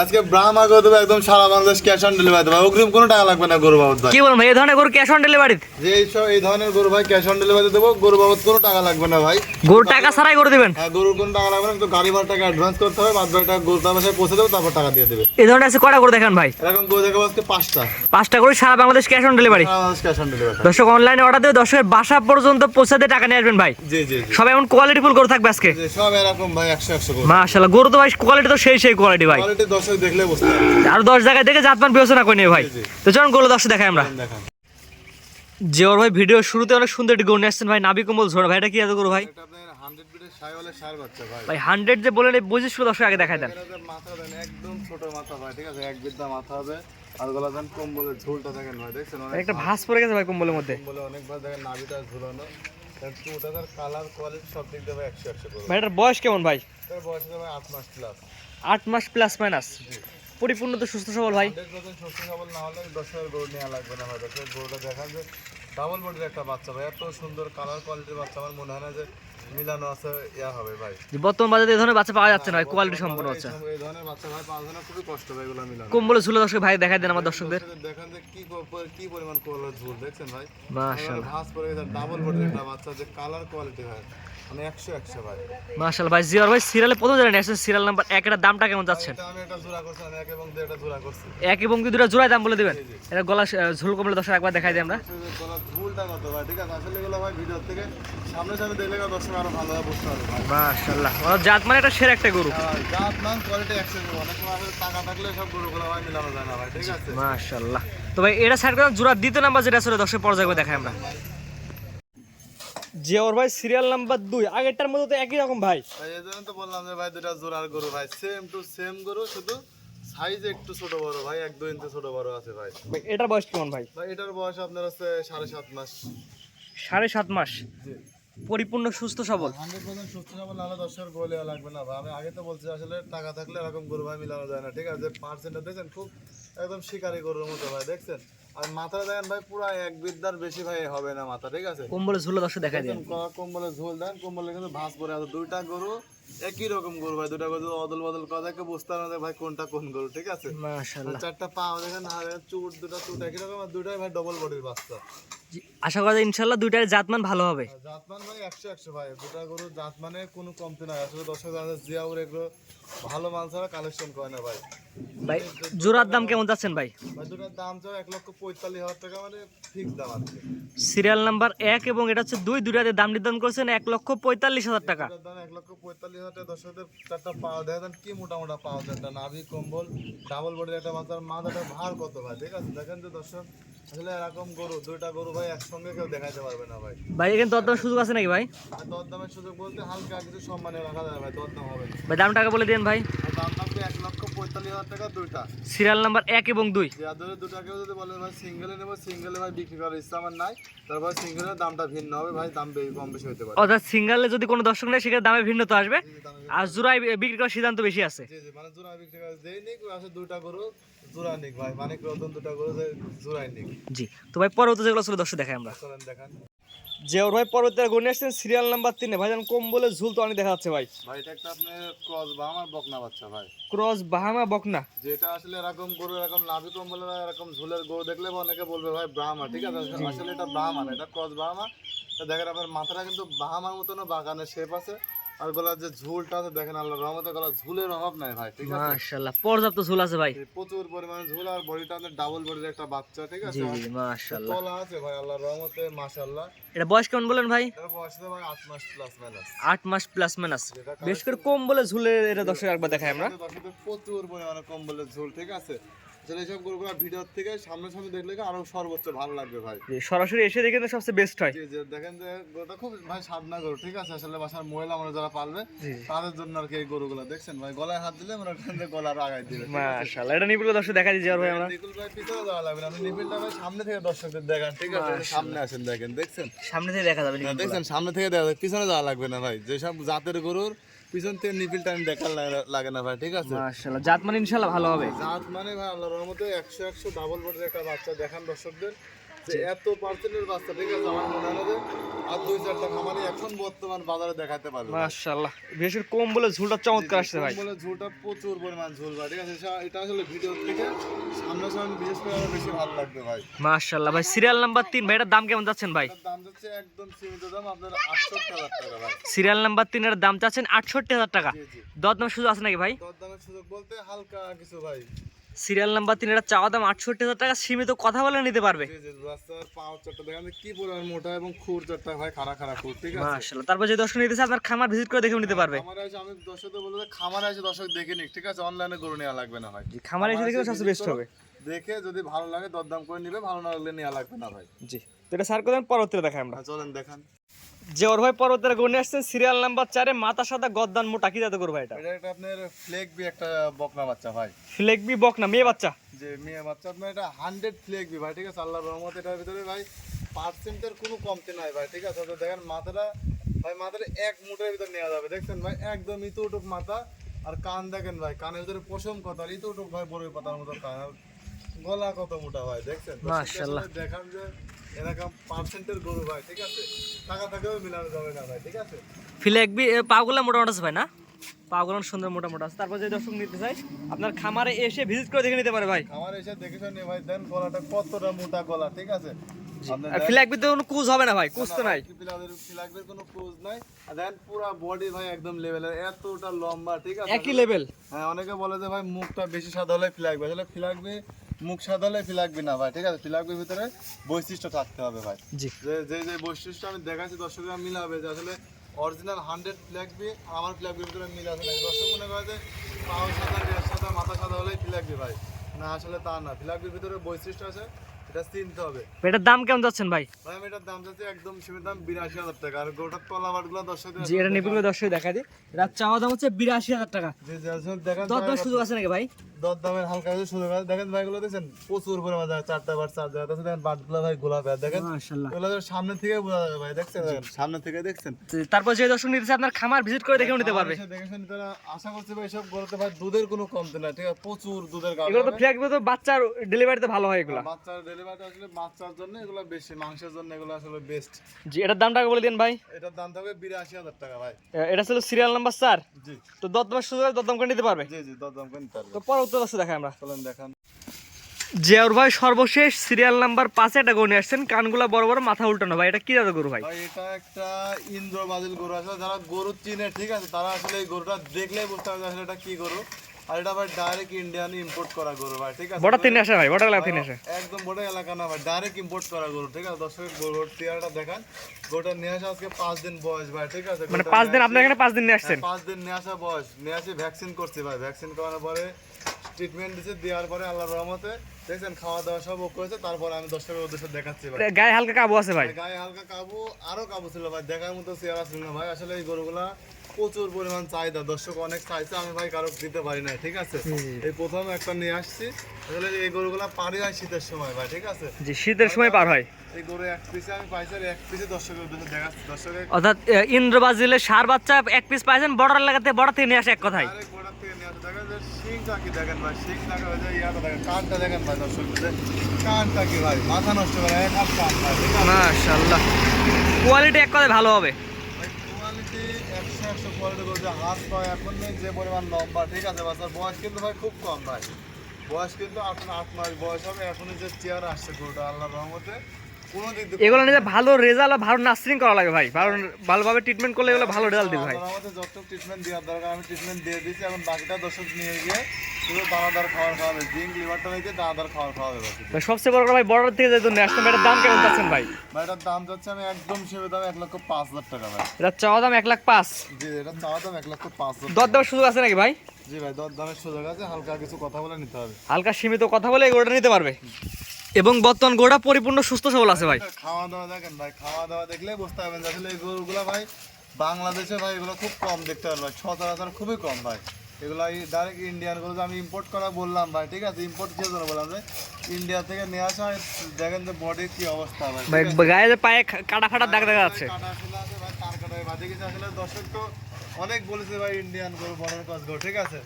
আজকে ব্রাহ্মা করে দেবো একদম সারা বাংলাদেশ ক্যাশ অন ডেলিভারি দেবো। অগ্রিম কোনো টাকা লাগবে না গরু বাবদ ভাই। কি ভাই এই ধরনের গরু ক্যাশ অন ডেলিভারি যে এই সব এই ধরনের গরু ভাই ক্যাশ অন ডেলিভারি দেবো গরু বাবদ কোনো টাকা লাগবে না ভাই। গরু টাকা ছাড়াই করে দিবেন? হ্যাঁ গরুর কোনো টাকা লাগবে না গাড়ি ভাড়া টাকা অ্যাডভান্স করতে হবে বাদ বাকি টাকা গরু তার পৌঁছে দেবো তারপর টাকা দিয়ে দেবে। এই ধরনের আছে কটা করে দেখেন ভাই? এরকম গরু দেখাবো আজকে পাঁচটা। পাঁচটা করে সারা Bangladesh cash on delivery cash on delivery দর্শক অনলাইনে অর্ডার দিয়ে দর্শকের বাসা পর্যন্ত পৌঁছাতে টাকা নিয়ে আসবেন ভাই। জি জি সব এমন কোয়ালিটি ফুল করে থাকবে আজকে। সব এরকম ভাই একশো একশো মাশাআল্লাহ গরু তো ভাই কোয়ালিটি তো সেই সেই কোয়ালিটি ভাই। কোয়ালিটি দর্শক দেখলে বুঝতে আর দশ জায়গায় দেখে জাতমান বিবেচনা করে নিয়ে ভাই। তো চলুন গরু দর্শক দেখাই আমরা। দেখান। যে ওর ভাই ভিডিও শুরুতে অনেক সুন্দর একটি গরু আসছেন ভাই। নাবি কম্বল ঝোড়া ভাই এটা কি এত গরু ভাই? এটা আপনার হান্ড্রেড বিটের সাই হলে সার বাচ্চা ভাই। ভাই হান্ড্রেড যে বলেন এই বুঝে শুরু দর্শক আগে দেখাই দেন। এটা যে মাথা দেন একদম ছোট মাথা ভাই ঠিক আছে? এক বিদ্যা মাথা হবে। আর গলা দেন কম্বলের ঝুলটা দেখেন ভাই দেখছেন? একটা ভাস পড়ে গেছে ভাই কম্বলের মধ্যে। কম্বলে অনেকবার দেখেন নাভিটা ঝুলানো। কালার কোয়ালিটি সব দিক দিয়ে ভাই একশো একশো ভাই এটার বয়স কেমন ভাই? বয়স হবে আট মাস প্লাস আট মাস প্লাস মাইনাস পরিপূর্ণ তো সুস্থ সবল ভাই। হান্ড্রেড সুস্থ সবল না হলে দশ গরু নেওয়া লাগবে না ভাই। দশ গরুটা দেখান যে ডাবল বডির একটা বাচ্চা ভাই। এত সুন্দর কালার কোয়ালিটির বাচ্চা আমার মনে হয় না যে মিলানো আছে ইয়া হবে ভাই। বর্তমান বাজারে এই ধরনের বাচ্চা পাওয়া যাচ্ছে না ভাই কোয়ালিটি সম্পূর্ণ এই ধরনের বাচ্চা ভাই পাওয়া যায় না খুবই কষ্ট ভাই এগুলো মিলানো। কম্বলে ঝুলে দর্শক ভাই দেখাই দেন আমার দর্শকদের দেখান যে কি কি পরিমাণ কোয়ালিটি ঝুল দেখছেন ভাই? মাশাআল্লাহ। ভাস পড়ে গেছে ডাবল বডির একটা বাচ্চা যে কালার কোয়ালিটি হয় মানে ভাই। মাশাআল্লাহ ভাই সিরিয়ালে প্রথম জানেন আসছেন সিরিয়াল নাম্বার দামটা কেমন আমি একটা জোড়া করছি আমি এক এবং দেড়টা জোড়া করছি। এক এবং কি দুটো জোড়ায় দাম বলে দিবেন? এটা গলা আহ, ঝুল কমলে দর্শক একবার দেখাই দিই আমরা। গলার ঝুলটা কত ভাই? ঠিক আছে আসলে এগুলো ভাই ভিডিও থেকে সামনে সামনে দেখলে দর্শক আরও ভালোভাবে বুঝতে পারবে মাশাআল্লাহ। ওরা জাত মানে এটা সেরা একটা গরু। আর জাত মান কোয়ালিটি একশো অনেক সময় আসলে টাকা থাকলে সব গরুগুলো ভাই মিলানো যায় না ভাই ঠিক আছে? মাশাআল্লাহ। তো ভাই এটা সাইড করে জোড়া দ্বিতীয় নাম্বার যেটা আসলে দর্শক পর্যায়ে দেখাই আমরা। যে ওর ভাই সিরিয়াল নাম্বার দুই আগেরটার মধ্যে তো একই রকম ভাই। এই জন্য তো বললাম যে ভাই দুটা জোড়ার গরু ভাই। সেম টু সেম গরু শুধু সাইজ একটু ছোট বড় ভাই এক দুই ইঞ্চি ছোট বড় আছে ভাই। ভাই এটার বয়স কেমন ভাই? ভাই এটার বয়স আপনার হচ্ছে সাড়ে সাত মাস। সাড়ে সাত মাস। জি। পরিপূর্ণ সুস্থ সবল। হান্ড্রেড পার্সেন্ট সুস্থ সবল নাহলে দশের গোলে লাগবে না ভাই। আমি আগে তো বলছি আসলে টাকা থাকলে এরকম গরু ভাই মিলানো যায় না ঠিক আছে? পার্সেন্টটা দেখছেন খুব একদম শিকারি গরুর মতো ভাই দেখছেন? আর মাথা দেখেন ভাই পুরো এক বিদ্যার বেশি ভাই হবে না মাথা ঠিক আছে? কম্বলে ঝুলে দশে দেখাই দেন। দেখেন, ক- কম্বলে ঝোল দেন কম্বলে কিন্তু ভাঁজ পরে আছে। দুইটা গরু একই রকম গরু ভাই দুইটা গরু অদল বদল করা থাকে বুঝতে না ভাই কোনটা কোন গরু ঠিক আছে? মাশাআল্লাহ। চারটা পা দেখেন আর চুট দুটা চুট একই রকম আর দুটাই ভাই ডবল বডির বাচ্চা। আশা করা যায় ইনশাআল্লাহ দুইটার জাতমান ভালো হবে। জাতমান ভাই একশো একশো ভাই দুটা গরু জাত মানে কোনো কমতি নাই। আসলে দর্শক জানে জিয়াউর এগুলো ভালো মাল ছাড়া কালেকশন করে না ভাই। ভাই জোড়ার দাম কেমন যাচ্ছেন ভাই? ভাই দুটার দাম চাও এক লক্ষ পঁয়তাল্লিশ হাজার টাকা মানে ফিক্স দাম আছে। সিরিয়াল নাম্বার এক এবং এটা হচ্ছে দুই দুইটাতে দাম নির্ধারণ করেছেন এক লক্ষ পঁয়তাল্লিশ হাজার টাকা। দাম এক লক্ষ পঁয়তাল্লিশ হাজার টাকা দর্শকদের চারটা পাওয়া দেখা দেন কি মোটা মোটা যায় একটা নাভি, কম্বল ডাবল বডির একটা মাথার মাথাটা ভার কত ভাই? ঠিক আছে, দেখেন যে দর্শক আসলে এরকম গরু দুইটা গরু ভাই একসঙ্গে কেউ দেখাইতে পারবে না ভাই। ভাই এখানে দরদাম সুযোগ আছে নাকি ভাই? দরদামের সুযোগ বলতে হালকা কিছু সম্মানে রাখা যায় ভাই দরদাম হবে ভাই দাম টাকা বলে দিন ভাই। দাম থাকবে এক লক্ষ পঁয়তাল্লিশ হাজার টাকা দুইটা। সিরিয়াল নাম্বার এক এবং দুই। যাদের দুটাকেও যদি বলে ভাই সিঙ্গেলে নেব সিঙ্গেলে ভাই বিক্রি করার ইচ্ছা আমার নাই তারপর সিঙ্গেলের দামটা ভিন্ন হবে ভাই দাম বেশি কম বেশি হতে পারে। অর্থাৎ সিঙ্গেলে যদি কোনো দর্শক নেয় সেখানে দামে ভিন্ন তো আসবে আর জোড়ায় বিক্রি করার সিদ্ধান্ত বেশি আছে। জি জি মানে জোড়া বিক্রি করে যেই দুইটা গরু জোড়া ভাই মানে রতন দুটা গরু যে জি তো ভাই পরবর্তী যেগুলো ছিল দর্শক দেখাই আমরা। চলেন দেখান। যে ওর ভাই পরবর্তী গুনে আসছেন সিরিয়াল নাম্বার তিনে ভাই যেন কম বলে ঝুল তো অনেক দেখা যাচ্ছে ভাই। ভাই এটা একটা আপনার ক্রস বা আমার বকনা বাচ্চা ভাই। ক্রস বাহামা বকনা। যেটা আসলে এরকম গরু এরকম নাভি কম্বলে এরকম ঝুলের গরু দেখলে অনেকে বলবে ভাই ব্রাহ্মা ঠিক আছে? আসলে এটা ব্রাহ্মা না এটা ক্রস ব্রাহ্মা তো দেখেন আপনার মাথাটা কিন্তু বাহামার মতনও বাগানের শেপ আছে। আর গলার যে ঝুলটা আছে দেখেন রহমতে গলা ঝুলের অভাব নাই ভাই ঠিক আছে? মাশাআল্লাহ পর্যাপ্ত ঝুল আছে ভাই। প্রচুর পরিমাণে ঝুল আর বডিটা আপনার ডাবল বডির একটা বাচ্চা ঠিক আছে? জি মাশাআল্লাহ। তলা আছে ভাই আল্লাহর রহমতে মাশাআল্লাহ। এটা বয়স কেমন বলেন ভাই? এর বয়স আছে ভাই আট মাস প্লাস মাইনাস আট মাস প্লাস মাইনাস বেশ করে কম বলে ঝুলে এটা দর্শক একবার দেখাই আমরা। প্রচুর পরিমাণে কম বলে ঝুল ঠিক আছে? আসলে এইসব গরুগুলো ভিডিওর থেকে সামনে সামনে দেখলে আরও সর্বোচ্চ ভালো লাগবে ভাই। সরাসরি এসে দেখে তো সবচেয়ে বেস্ট হয়। জি, দেখেন যে গরুটা খুব ভাই সাদনা গরু ঠিক আছে? আসলে বাসার মহিলা আমরা যারা পালবে তাদের জন্য আর কি এই গরুগুলো দেখছেন ভাই? গলায় হাত দিলে করেন যে গলার আগায় দিবে মাশাআল্লাহ এটা নিপুল দর্শক দেখা আর ভাই আমরা। নিকুল ভাই পিছনে যাওয়া লাগবে। আপনি নিপিলটা ভাই সামনে থেকে দর্শকদের দেখান ঠিক আছে? সামনে আসেন দেখেন দেখছেন? সামনে থেকে দেখা যাবে না, দেখছেন? সামনে থেকে দেখা যায়, পিছনে যাওয়া লাগবে না ভাই। যেসব জাতের গরুর পিছন থেকে নিপিল টাইম দেখার লাগে- না ভাই ঠিক আছে? মাশাআল্লাহ। জাত মানে ইনশাআল্লাহ ভালো হবে। জাত মানে ভাই আল্লাহর রহমতে একশো একশো ডাবল বডির একটা বাচ্চা দেখান দর্শকদের। যে এত পার্সেন্টের বাচ্চা ঠিক আছে আমার মনে হয় যে আর দুই চারটা খামারি এখন বর্তমান বাজারে দেখাতে পারবে। মাশাআল্লাহ। বিশেষ করে কম বলে ঝুলটা চমৎকার আসছে ভাই। বলে ঝুলটা প্রচুর পরিমাণ ঝুল ভাই ঠিক আছে এটা- আসলে ভিডিও থেকে সামনাসামনি বিশেষ করে বেশি ভালো লাগবে ভাই। মাশাআল্লাহ ভাই সিরিয়াল নাম্বার তিন ভাই এটার দাম কেমন যাচ্ছেন ভাই? দাম যাচ্ছে একদম সীমিত দাম আপনার আটষট্টি হাজার টাকা ভাই। সিরিয়াল নাম্বার তিনের দাম চাচ্ছেন আটষট্টি হাজার টাকা। জি জি। দর দাম সুযোগ আছে নাকি ভাই? দরদামের সুযোগ বলতে হালকা কিছু ভাই। সিরিয়াল নাম্বার তিন এটা চাওয়া দাম আটষট্টি হাজার টাকা সীমিত কথা বলে নিতে পারবে। কি পরিমাণ মোটা এবং খুর খুর ঠিক আছে? মাশাআল্লাহ তারপর যে দর্শক নিতেছে আপনার খামার ভিজিট করে দেখে নিতে পারবে। খামারে এসে আমি দর্শক বলব যে খামারে দর্শক দেখে নিক ঠিক আছে? অনলাইনে গরু নেওয়া লাগবে না ভাই। খামারে এসে দেখে সবচেয়ে বেস্ট হবে। দেখে যদি ভালো লাগে দরদাম করে নিবে ভালো না লাগলে নেওয়া লাগবে না ভাই। জি তো এটা স্যার করেন পরবর্তীতে দেখাই আমরা। হ্যাঁ, চলেন দেখান। যে ওর ভাই পরবর্তীতে গড়ে নিয়ে আসছেন সিরিয়াল নাম্বার চারে মাথা সাদা গদ্দান মোটা কি জাত করব এটা? এটা একটা আপনার ফ্লেক বি একটা বকনা বাচ্চা ভাই। ফ্লেগবি বক না মেয়ে বাচ্চা? যে মেয়ে বাচ্চা আপনার এটা হান্ড্রেড ফ্লেক বি ভাই ঠিক আছে? আল্লাহ রহমত এটার ভিতরে ভাই পার্সেন্টের কোনো কমতি নাই ভাই ঠিক আছে? দেখেন মাথাটা ভাই মাথাটা এক মুঠের ভিতর নেওয়া যাবে দেখছেন ভাই? একদম ইতুটুক মাথা আর কান দেখেন ভাই কানের ভিতরে পশম কথা ইতুটুক ভাই বড় পাতার মতো কান গলা কত মোটা ভাই দেখছেন? মাশাআল্লাহ। দেখান যে এরকম পার্সেন্টের গরু ভাই ঠিক আছে? টাকা থাকেও মিলানো যাবে না ভাই ঠিক আছে? ফ্লেগবি পাগুলা মোটা মোটা আছে ভাই না? পাগুলো সুন্দর মোটা মোটা আছে। তারপর যে দর্শক নিতে চাই আপনার খামারে এসে ভিজিট করে দেখে নিতে পারে ভাই। আমার এসে দেখে শুনে ভাই দেন গলাটা কতটা মোটা গলা ঠিক আছে? আর দেন- কোনো কুজ হবে না ভাই কুজ তো নাই। পিলাদের কোনো ক্রুজ নাই। আর দেন পুরো বডি ভাই একদম লেভেলের এতটা লম্বা ঠিক আছে? একই লেভেল হ্যাঁ অনেকে বলে যে ভাই মুখটা বেশি সাদা হলে ফিলাগবে আসলে ফিলাগবে মুখ সাদা হলে ফিলাগবে না ভাই ঠিক আছে? ফিলাকবির ভিতরে বৈশিষ্ট্য থাকতে হবে ভাই। জি। যে যে যে বৈশিষ্ট্য আমি দেখাচ্ছি দর্শকরা মিলাবে যে আসলে অরিজিনাল হান্ড্রেড আর আমার ফ্ল্যাগবির ভিতরে মিল আছে না। দর্শক মনে করে যে পাও সাদা সাদা মাথা সাদা হলেই ফ্ল্যাগবি ভাই। না আসলে তা না। ফ্ল্যাগবির ভিতরে বৈশিষ্ট্য আছে। এটা চিনতে হবে। এটার দাম কেমন যাচ্ছেন ভাই? ভাই এটার দাম চাচ্ছি একদম সীমিত দাম বিরাশি হাজার টাকা। আর গোটার জি এটা দর্শক দেখা দিই। এটা চাওয়া দাম হচ্ছে বিরাশি হাজার টাকা। দেখেন সুযোগ আছে নাকি ভাই? দর হালকা কিছু সুযোগ আছে দেখেন ভাই গুলো প্রচুর পরিমাণে চারটা বার চার জায়গা আছে দেখেন বাটগুলো ভাই গোলাপি দেখেন মাশাআল্লাহ। এগুলো সামনে থেকে বোঝা যাবে ভাই দেখছেন সামনে থেকে দেখছেন। তারপর যে দর্শক নিতে আপনার খামার ভিজিট করে দেখেও নিতে পারবে। এসে দেখে শুনে তারা আশা করছি ভাই সব গরুতে ভাই দুধের কোনো কমতি না ঠিক আছে? প্রচুর দুধের গাড়ি এগুলো তো ফ্লেগবি তো বাচ্চার ডেলিভারিতে ভালো হয় এগুলো। বাচ্চার ডেলিভারি আসলে বাচ্চার জন্য এগুলো বেশি মাংসের জন্য এগুলো আসলে বেস্ট জি এটার দামটা বলে দিন ভাই। এটার দাম থাকবে বিরাশি হাজার টাকা ভাই। এটা ছিল সিরিয়াল নাম্বার চার। জি। তো দরদামের সুযোগ দরদাম করে নিতে পারবে। জি জি দর করে নিতে পারবে। তো পরবর্তী দর্শক দেখাই আমরা। চলেন দেখান। জিয়াউর ভাই সর্বশেষ সিরিয়াল নাম্বার পাঁচে একটা গরু নিয়ে আসছেন। কানগুলা বড় বড় মাথা উল্টানো। ভাই এটা কি জাতের গরু ভাই? এটা একটা ইন্দ্র বাজিল গরু। আছে যারা গরু চিনে ঠিক আছে তারা আসলে এই গরুটা দেখলেই বুঝতে পারবে আসলে এটা কি গরু। আর এটা ভাই ডাইরেক্ট ইন্ডিয়ান ইম্পোর্ট করা গরু ভাই ঠিক আছে? বড় তিন আসে ভাই বড় লাগা তিন আসে। একদম বড় এলাকা না ভাই ডাইরেক্ট ইম্পোর্ট করা গরু ঠিক আছে? দর্শক গরুর চেহারাটা দেখান। গরুটা নিয়ে আসা আজকে পাঁচ দিন বয়স ভাই ঠিক আছে? মানে গরুটা দিন আসি- এখানে পাঁচ দিন নিয়ে আসছেন? হ্যাঁ, দিন নিয়ে আসা বয়স। নিয়ে আসি ভ্যাকসিন করছি ভাই ভ্যাকসিন করানোর পরে ট্রিটমেন্ট দিচ্ছে দেওয়ার পরে আল্লাহর রহমতে দেখছেন খাওয়া দাওয়া সব করেছে তারপরে আমি দর্শকের উদ্দেশ্যে দেখাচ্ছি ভাই। গায়ে হালকা কাবু আছে ভাই। গায়ে হালকা কাবু আরও কাবু ছিল ভাই দেখার মতো চেহারা ছিল না ভাই। আসলে এই গরুগুলা প্রচুর পরিমাণ চাহিদা। দর্শক অনেক চাইছে আমি ভাই কারও দিতে পারি না ঠিক আছে? এই প্রথম একটা নিয়ে আসছি। আসলে এই গরুগুলা পারি হয় শীতের সময় ভাই ঠিক আছে? জি শীতের সময় পার হয়। এই গরু এক পিসে আমি পাইছি আর এক পিসে দর্শকের উদ্দেশ্যে দেখাচ্ছি। দর্শকের অর্থাৎ ইন্দ্রবাজিলে সার বাচ্চা এক পিস পাইছেন বর্ডার লাগাতে বর্ডার থেকে নিয়ে আসে এক কথায়। আরেক গোড়ার থেকে নিয়ে আসে। দেখেন যে শিংটা কি দেখেন ভাই শিং দেখা যায় ইয়াটা দেখেন কানটা দেখেন ভাই দর্শক কানটা কি ভাই মাথা নষ্ট করে এক হাত কান ভাই ঠিক আছে? মাশাআল্লাহ। কোয়ালিটি এক কথায় ভালো হবে। একশো কোয়ালিটি বলছে হাত পা এখন নেই, যে পরিমাণ লম্বা, ঠিক আছে বাচ্চার বয়স কিন্তু ভাই খুব কম ভাই। বয়স কিন্তু আপনার আট মাস বয়স হবে, এখনই যে চেয়ার আসছে গরুটা আল্লাহর রহমতে। এগুলো নিয়ে ভালো রেজাল্ট ভালো নার্সিং করা লাগে ভাই। ভালো ভালোভাবে ট্রিটমেন্ট করলে এগুলো ভালো রেজাল্ট দিবে ভাই। আল্লাহর যত ট্রিটমেন্ট দেওয়ার দরকার আমি ট্রিটমেন্ট দিয়ে দিয়েছি এখন বাকিটা দর্শক নিয়ে গিয়ে শুধু দানাদার খাবার খাওয়াবে। জিঙ্ক লিভারটা হয়েছে দানাদার খাবার খাওয়াবে ভাই, সবচেয়ে বড় কথা ভাই বর্ডার থেকে যেহেতু নিয়ে আসছেন এটার দাম কেমন চাচ্ছেন ভাই? এটার দাম যাচ্ছে আমি একদম সীমিত দাম এক লক্ষ পাঁচ হাজার টাকা ভাই। এটা চাওয়া দাম এক লাখ পাঁচ। জি এটা চাওয়া দাম এক লক্ষ পাঁচ হাজার দর দেওয়ার সুযোগ আছে নাকি ভাই? জি ভাই দর দামের সুযোগ আছে হালকা কিছু কথা বলে নিতে হবে। হালকা সীমিত কথা বলে গরুটা নিতে পারবে। এবং বর্তমান গরুটা পরিপূর্ণ সুস্থ সবল আছে ভাই। খাওয়া দাওয়া দেখেন ভাই খাওয়া দাওয়া দেখলে বুঝতে পারবেন আসলে এই গরুগুলো ভাই বাংলাদেশে ভাই এগুলো খুব কম দেখতে পারেন ভাই সচরাচর খুবই কম ভাই। এগুলো ডাইরেক্ট ইন্ডিয়ান গরু আমি ইম্পোর্ট করা বললাম ভাই ঠিক আছে? ইম্পোর্ট কি জন্য বললাম যে ইন্ডিয়া থেকে নিয়ে আসা হয়, দেখেন যে বডির কি অবস্থা ভাই ভাই গায়ে যে পায়ে কাটা ফাটা দাগ দেখা যাচ্ছে। কাটা ফুলা আছে ভাই, তার কাটা গেছে আসলে দর্শক তো অনেক বলেছে ভাই ইন্ডিয়ান গরু বর্ডার ক্রস গরু ঠিক আছে?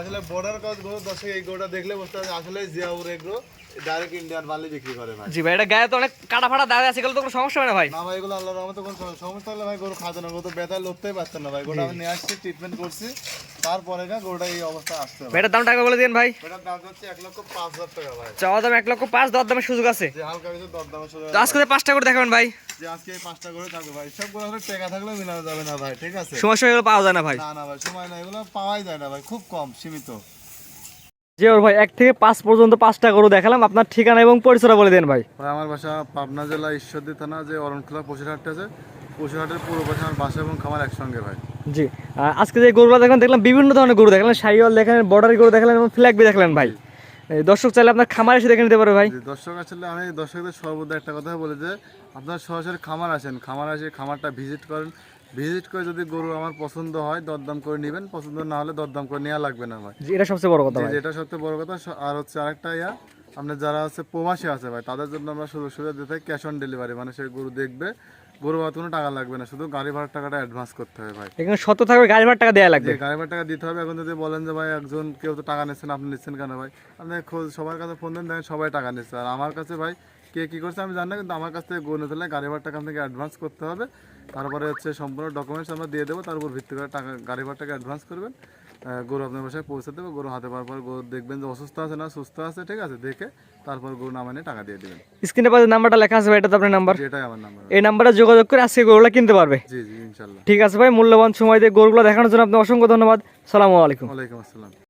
আসলে বর্ডার ক্রস গরু দর্শক এই গরুটা দেখলে বুঝতে পারছে আসলে জিয়াউর এগ্রো ডাইরেক্ট ইন্ডিয়ান মালি বিক্রি করে ভাই। জি ভাই এটা গায়ে তো অনেক কাটা ফাটা দাগ আছে এগুলো তো কোনো সমস্যা হবে না ভাই? না ভাই এগুলো আল্লাহর রহমতে কোনো সমস্যা হলে ভাই গরু খাতে গরু তো ব্যথায় লড়তেই পারতেন না ভাই। গোটা আমি নিয়ে আসছি ট্রিটমেন্ট করছি। তারপরে না গরুটা এই অবস্থা আসতে ভাই ভাই দাম টাকা বলে দিন ভাই। এটার দাম হচ্ছে লক্ষ পাঁচ হাজার টাকা ভাই। চাওয়া দাম এক লক্ষ পাঁচ দর দামের সুযোগ আছে। হালকা কিছু আজকে করে দেখাবেন ভাই। আজকে করে থাকবে ভাই। সব গরু টাকা মিলানো যাবে না ভাই ঠিক আছে? পাওয়া যায় না ভাই। না না ভাই সময় না এগুলো পাওয়াই যায় না ভাই খুব কম সীমিত। জি ওর ভাই এক থেকে পাঁচ পর্যন্ত পাঁচটা গরু দেখালাম। আপনার ঠিকানা এবং পরিচয় বলে দেন ভাই। আমার বাসা পাবনা জেলা ঈশ্বরদী থানা যে অরণখোলা পশুরহাট আছে। পশুরহাটের পূর্ব পাশে আমার বাসা এবং খামার একসঙ্গে ভাই। জি। আজকে যে গরুগুলো দেখলাম দেখলাম বিভিন্ন ধরনের গরু দেখলেন। সাইওয়াল দেখলেন বর্ডারি গরু দেখলেন এবং ফ্ল্যাগ বি দেখলেন ভাই। দর্শক চাইলে আপনার খামার এসে দেখে নিতে পারে ভাই। দর্শক আসলে আমি দর্শকদের সর্বদা একটা কথা বলি যে আপনার সরাসরি খামার আসেন। খামার আসে খামারটা ভিজিট করেন। ভিজিট করে যদি গরু আমার পছন্দ হয় দরদাম করে নেবেন। পছন্দ না হলে দরদাম করে নেওয়া লাগবে না ভাই। এটা সবচেয়ে বড় কথা যেটা সবচেয়ে বড় কথা। আর হচ্ছে আরেকটা ইয়া আপনার যারা আছে প্রবাসী আছে ভাই তাদের জন্য আমরা সুযোগ সুবিধা দিয়ে থাকি ক্যাশ অন ডেলিভারি মানে সেই গরু দেখবে গরু বাদ কোনো টাকা লাগবে না। শুধু গাড়ি ভাড়ার টাকাটা অ্যাডভান্স করতে হবে ভাই। এখানে সত্য থাকবে গাড়ি ভাড়া টাকা দেওয়া লাগবে। গাড়ি ভাড়া টাকা দিতে হবে। এখন যদি বলেন যে ভাই একজন কেউ তো টাকা নিচ্ছেন আপনি নিচ্ছেন কেন ভাই? আপনি খোঁজ সবার কাছে ফোন দেন দেখেন সবাই টাকা নিচ্ছে। আর আমার কাছে ভাই কে কী করছে আমি জানি না কিন্তু আমার কাছ থেকে গরু নিতে হলে গাড়ি ভাড়া টাকা আপনাকে অ্যাডভান্স করতে হবে। তারপরে হচ্ছে সম্পূর্ণ ডকুমেন্টস আমরা দিয়ে দেবো তার উপর ভিত্তি করে টাকা গাড়ি ভাড়াটাকে অ্যাডভান্স করবেন। গরু আপনার বাসায় পৌঁছে দেবো গরু হাতে পাওয়ার পর গরু দেখবেন যে অসুস্থ আছে না সুস্থ আছে ঠিক আছে? দেখে তারপর গরু নামা নিয়ে টাকা দিয়ে দেবেন। স্ক্রিনে পাশে নাম্বারটা লেখা আছে ভাই এটা তো আপনার নাম্বার যেটাই আমার নাম্বার এই নাম্বারে যোগাযোগ করে আজকে গরুগুলো কিনতে পারবে। জি জি ইনশাল্লাহ। ঠিক আছে ভাই মূল্যবান সময় দিয়ে গরুগুলো দেখানোর জন্য আপনার অসংখ্য ধন্যবাদ। সালামু আলাইকুম। ওয়ালাইকুম আসসালাম।